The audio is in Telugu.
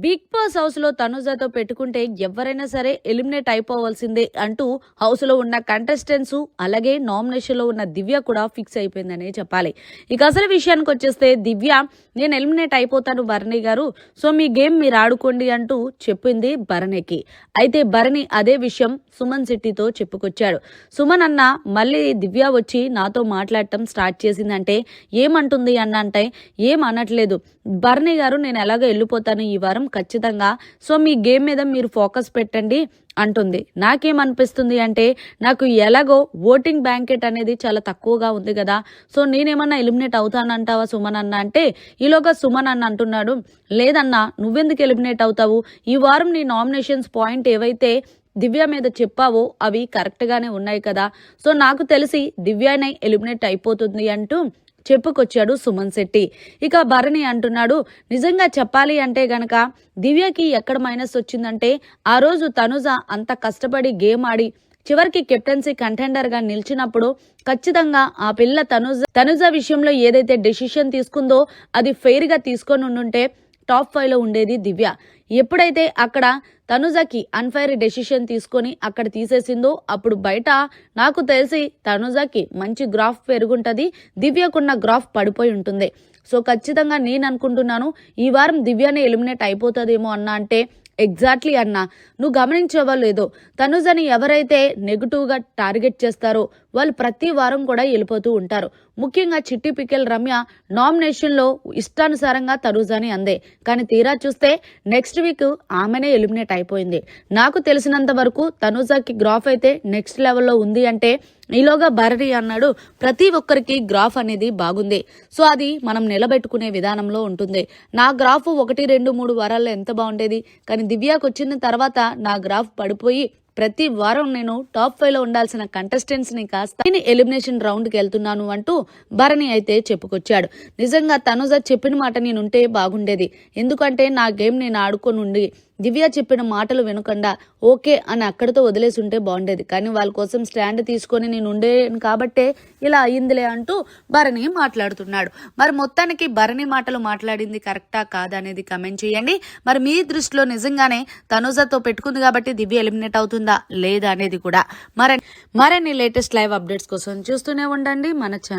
బిగ్ బాస్ హౌస్లో తనుజతో పెట్టుకుంటే ఎవరైనా సరే ఎలిమినేట్ అయిపోవాల్సిందే అంటూ హౌస్లో ఉన్న కంటెస్టెంట్స్ అలాగే నామినేషన్లో ఉన్న దివ్య కూడా ఫిక్స్ అయిపోయిందనే చెప్పాలి. ఇక అసలు విషయానికి వచ్చేస్తే దివ్య నేను ఎలిమినేట్ అయిపోతాను భరణి గారు సో మీ గేమ్ మీరు ఆడుకోండి అంటూ చెప్పింది భరణికి. అయితే భరణి అదే విషయం సుమన్ శెట్టితో చెప్పుకొచ్చాడు. సుమన్ అన్న మళ్ళీ దివ్య వచ్చి నాతో మాట్లాడటం స్టార్ట్ చేసిందంటే ఏమంటుంది అన్న అంటే ఏం అనట్లేదు. బర్నీ గారు నేను ఎలాగో వెళ్ళిపోతాను ఈ వారం ఖచ్చితంగా. సో మీ గేమ్ మీద మీరు ఫోకస్ పెట్టండి అంటుంది. నాకేమనిపిస్తుంది అంటే నాకు ఎలాగో ఓటింగ్ బ్యాంకెట్ అనేది చాలా తక్కువగా ఉంది కదా. సో నేనేమన్నా ఎలిమినేట్ అవుతానంటావా సుమన్ అన్న అంటే ఈలోగా సుమన్ అన్న అంటున్నాడు. లేదన్నా నువ్వెందుకు ఎలిమినేట్ అవుతావు? ఈ వారం నీ నామినేషన్స్ పాయింట్ ఏవైతే దివ్య మీద చెప్పావో అవి కరెక్ట్గానే ఉన్నాయి కదా. సో నాకు తెలిసి దివ్యనే ఎలిమినేట్ అయిపోతుంది అంటూ చెప్పుకొచ్చాడు సుమన్ శెట్టి. ఇక భరణి అంటున్నాడు నిజంగా చెప్పాలి అంటే గనక దివ్యకి ఎక్కడ మైనస్ వచ్చిందంటే ఆ రోజు తనుజ అంత కష్టపడి గేమ్ ఆడి చివరికి కెప్టెన్సీ కంటెండర్గా నిలిచినప్పుడు ఖచ్చితంగా ఆ పిల్ల తనుజ తనుజ విషయంలో ఏదైతే డెసిషన్ తీసుకుందో అది ఫెయిర్గా తీసుకొని ఉండుంటే టాప్ ఫైవ్లో ఉండేది దివ్య. ఎప్పుడైతే అక్కడ తనుజకి అన్ఫైర్ డెసిషన్ తీసుకొని అక్కడ తీసేసిందో అప్పుడు బయట నాకు తెలిసి తనుజకి మంచి గ్రాఫ్ పెరుగుంటది దివ్యకున్న గ్రాఫ్ పడిపోయి ఉంటుంది. సో ఖచ్చితంగా నేను అనుకుంటున్నాను ఈ వారం దివ్యాని ఎలిమినేట్ అయిపోతుందేమో అన్న అంటే ఎగ్జాక్ట్లీ అన్న నువ్వు గమనించేవా లేదో? తనుజని ఎవరైతే నెగిటివ్గా టార్గెట్ చేస్తారో వాళ్ళు ప్రతి వారం కూడా వెళ్ళిపోతూ ఉంటారు. ముఖ్యంగా చిట్టి పికెల్ రమ్య నామినేషన్లో ఇష్టానుసారంగా తరూజాని అందే. కానీ తీరా చూస్తే నెక్స్ట్ వీక్ ఆమెనే ఎలిమినేట్ అయిపోయింది. నాకు తెలిసినంత వరకు తనూజాకి గ్రాఫ్ అయితే నెక్స్ట్ లెవెల్లో ఉంది అంటే ఈలోగా భరణి అన్నాడు ప్రతి ఒక్కరికి గ్రాఫ్ అనేది బాగుంది. సో అది మనం నిలబెట్టుకునే విధానంలో ఉంటుంది. నా గ్రాఫ్ ఒకటి రెండు మూడు వారాల్లో ఎంత బాగుండేది. కానీ దివ్యాకి వచ్చిన తర్వాత నా గ్రాఫ్ పడిపోయి ప్రతి వారం నేను టాప్ ఫైవ్లో ఉండాల్సిన కంటెస్టెంట్స్ని కాస్త నేను ఎలిమినేషన్ రౌండ్కి వెళ్తున్నాను అంటూ భరణి అయితే చెప్పుకొచ్చాడు. నిజంగా తనుజ చెప్పిన మాట నేనుంటే బాగుండేది. ఎందుకంటే నా గేమ్ నేను ఆడుకొని ఉండి దివ్య చెప్పిన మాటలు వినకుండా ఓకే అని అక్కడితో వదిలేసి ఉంటే బాగుండేది. కానీ వాళ్ళ కోసం స్టాండ్ తీసుకొని నేను ఉండేను కాబట్టే ఇలా అయ్యిందిలే అంటూ భరణి మాట్లాడుతున్నాడు. మరి మొత్తానికి భరణి మాటలు మాట్లాడింది కరెక్టా కాదా అనేది కమెంట్ చేయండి. మరి మీ దృష్టిలో నిజంగానే తనుజతో పెట్టుకుంది కాబట్టి దివ్య ఎలిమినేట్ అవుతుందా లేదా అనేది కూడా మరి మరిన్ని లేటెస్ట్ లైవ్ అప్డేట్స్ కోసం చూస్తూనే ఉండండి మన ఛానల్.